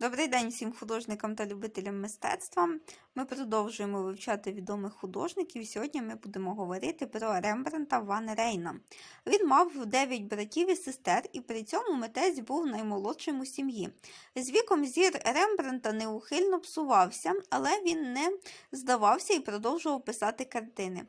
Добрий день всім художникам та любителям мистецтва. Ми продовжуємо вивчати відомих художників. Сьогодні ми будемо говорити про Рембрандта Ван Рейна. Він мав 9 братів і сестер, і при цьому митець був наймолодшим у сім'ї. З віком зір Рембрандта неухильно псувався, але він не здавався і продовжував писати картини.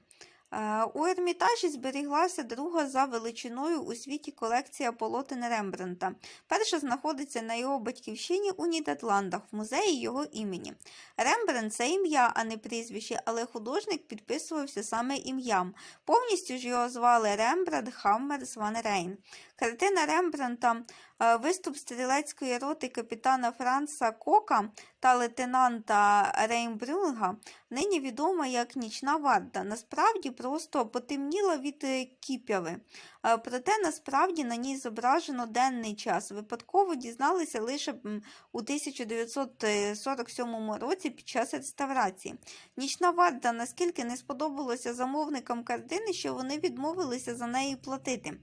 Е, У Ермітажі зберіглася друга за величиною у світі колекція полотен Рембрандта. Перша знаходиться на його батьківщині у Нідерландах в музеї його імені. Рембрандт це ім'я, а не прізвище, але художник підписувався саме ім'ям. Повністю ж його звали Рембрандт Хаммерс Ван Рейн. Картина Рембрандта Виступ стрілецької роти капітана Франца Кока та лейтенанта Рейнбрюнга нині відома як Нічна варта. Насправді просто потемніла від е, кіп'яви. Е, Проте насправді на ній зображено денний час. Випадково дізналися лише у 1947 році під час реставрації. Нічна варта наскільки не сподобалося замовникам картини, що вони відмовилися за неї платити.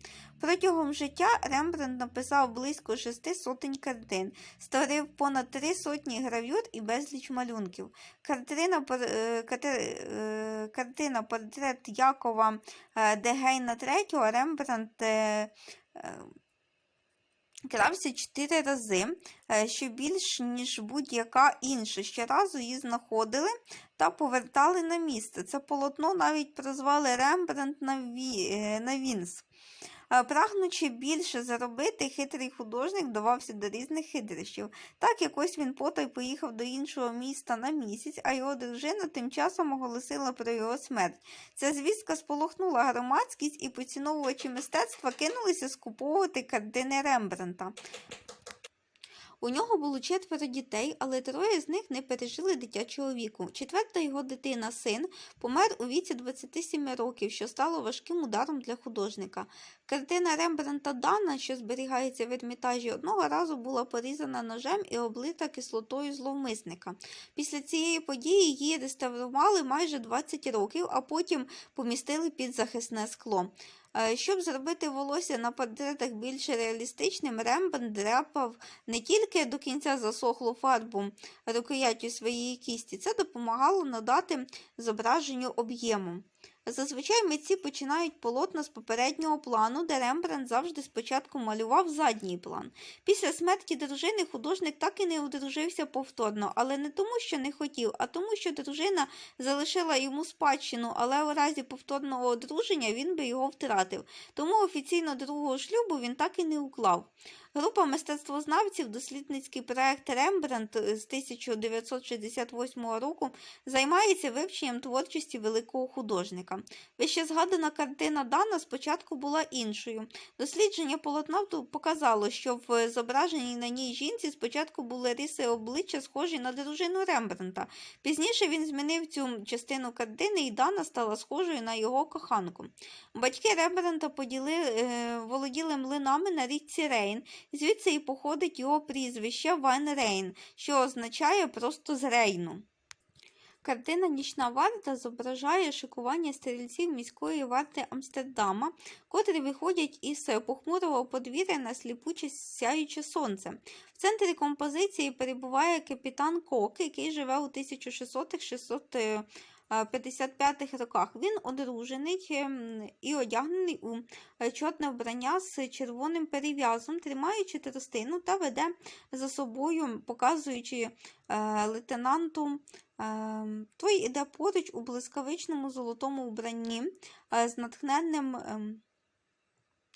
Протягом життя Рембрандт написав близько шести сотень картин, створив понад три сотні гравюр і безліч малюнків. Картина, е, е, картина портрет Якова е, Дегейна III Рембрандт крався чотири рази, що більш ніж будь-яка інша. Щоразу її знаходили та повертали на місце. Це полотно навіть прозвали Рембрандт на Вінс. Е, Прагнучи більше заробити, хитрий художник вдавався до різних хитрощів. Так якось він потай поїхав до іншого міста на місяць, а його дружина тим часом оголосила про його смерть. Ця звістка сполохнула громадськість і поціновувачі мистецтва кинулися скуповувати картини Рембрандта. У нього було четверо дітей, але троє з них не пережили дитячого віку. Четверта його дитина, син, помер у віці 27 років, що стало важким ударом для художника. Картина Рембрандта Дана, що зберігається в ермітажі, одного разу була порізана ножем і облита кислотою зловмисника. Після цієї події її реставрували майже 20 років, а потім помістили під захисне скло. Е, Щоб зробити волосся на портретах більш реалістичним, Рембрандт дряпав не тільки до кінця засохлу фарбу рукоятю своєї кісті, це допомагало надати зображенню об'єму. Зазвичай митці починають полотна з попереднього плану, де Рембрандт завжди спочатку малював задній план. Після смерті дружини художник так і не одружився повторно, але не тому, що не хотів, а тому, що дружина залишила йому спадщину, але у разі повторного одруження він би його втратив. Тому офіційно другого шлюбу він так і не уклав. Група мистецтвознавців, дослідницький проект Рембрандт з 1968 року займається вивченням творчості великого художника. Вище згадана картина Дана спочатку була іншою. Дослідження полотна показало, що в зображеній на ній жінці спочатку були риси обличчя, схожі на дружину Рембрандта. Пізніше він змінив цю частину картини, і Дана стала схожою на його коханку. Батьки Рембрандта поділи, е, володіли млинами на річці Рейн, звідси і походить його прізвище Ван Рейн, що означає просто з Рейну. Картина Нічна варта зображає шикування стрільців міської варти Амстердама, котрі виходять із похмурого подвір'я на сліпуче сяюче сонце. В центрі композиції перебуває капітан Кок, який живе у 1600-655 роках. Він одружений ем, і одягнений у е, чорне вбрання з червоним перев'язом, тримаючи тростину та веде за собою, показуючи е, лейтенанту. Ем, Той іде поруч у блискавичному золотому вбранні е, з натхненним.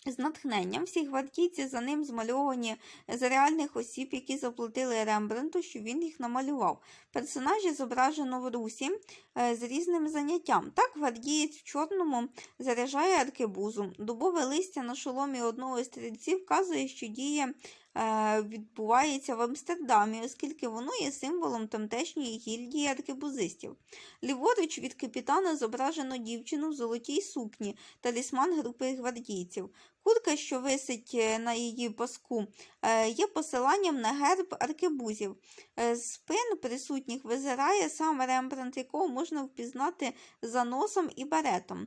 З натхненням всі гвардійці за ним змальовані з реальних осіб, які заплатили Рембрандту, щоб він їх намалював. Персонажі зображено в русі е, з різним заняттям. Так гвардієць в чорному заряджає аркебузу. Дубове листя на шоломі одного із стрільців вказує, що діє е, відбувається в Амстердамі, оскільки воно є символом тамтешньої гільдії аркебузистів. Ліворуч від капітана зображено дівчину в золотій сукні, талісман групи гвардійців. Курка, що висить е, на її паску, е, є посиланням на герб аркебузів. Е, З спин присутніх визирає сам Рембрандт, якого можна впізнати за носом і беретом.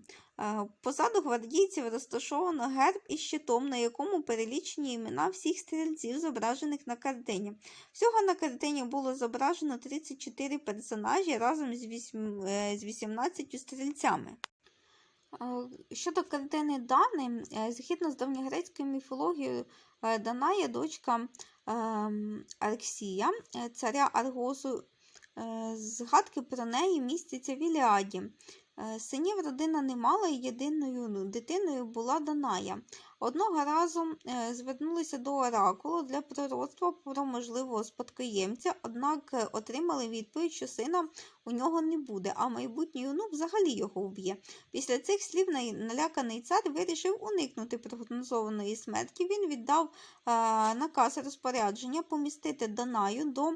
Позаду гвардійців розташовано герб із щитом, на якому перелічені імена всіх стрільців, зображених на картині. Всього на картині було зображено 34 персонажі разом з 18 стрільцями. Е, Щодо картини Дани, е, згідно з давньогрецькою міфологією, е, Дана є дочка ем, Арксія, царя Аргосу. Е, Згадки про неї містяться в Іліаді. Синів родина не мала і єдиною дитиною була Даная. Одного разу е, звернулися до оракулу для пророцтва про можливого спадкоємця, однак е, отримали відповідь, що сина у нього не буде, а майбутній онук взагалі його вб'є. Після цих слів наляканий цар вирішив уникнути прогнозованої смерті. Він віддав е, наказ розпорядження помістити Данаю до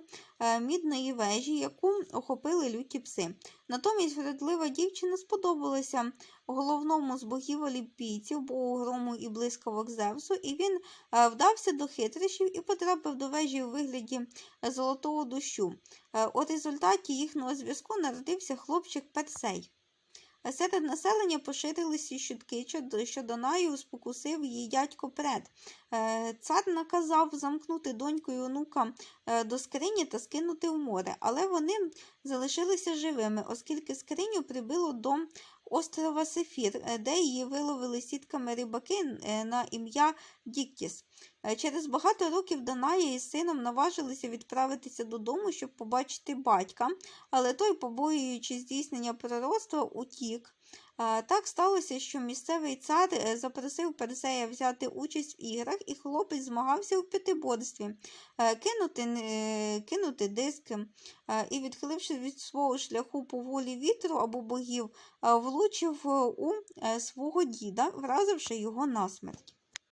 мідної вежі, яку охопили люті пси. Натомість вродлива дівчина сподобалася головному з богів олімпійців, богу грому і блискавок Зевсу, і він е, вдався до хитрощів і потрапив до вежі у вигляді е, золотого дощу. Е, У результаті їхнього зв'язку народився хлопчик Персей. Е, Серед населення поширилися чутки, що- Данаю спокусив її дядько Пред. Е, Цар наказав замкнути доньку і онука е, до скрині та скинути в море, але вони залишилися живими, оскільки скриню прибило до острова Сефір, е, де її виловили сітками рибаки е, на ім'я Діктіс. Е, Через багато років Даная із сином наважилися відправитися додому, щоб побачити батька, але той, побоюючи здійснення пророцтва, утік. Е, Так сталося, що місцевий цар е, запросив Персея взяти участь в іграх, і хлопець змагався у п'ятиборстві, кинути, кинути диск е, і, відхиливши від свого шляху по волі вітру або богів, влучив у свого діда, вразивши його насмерть.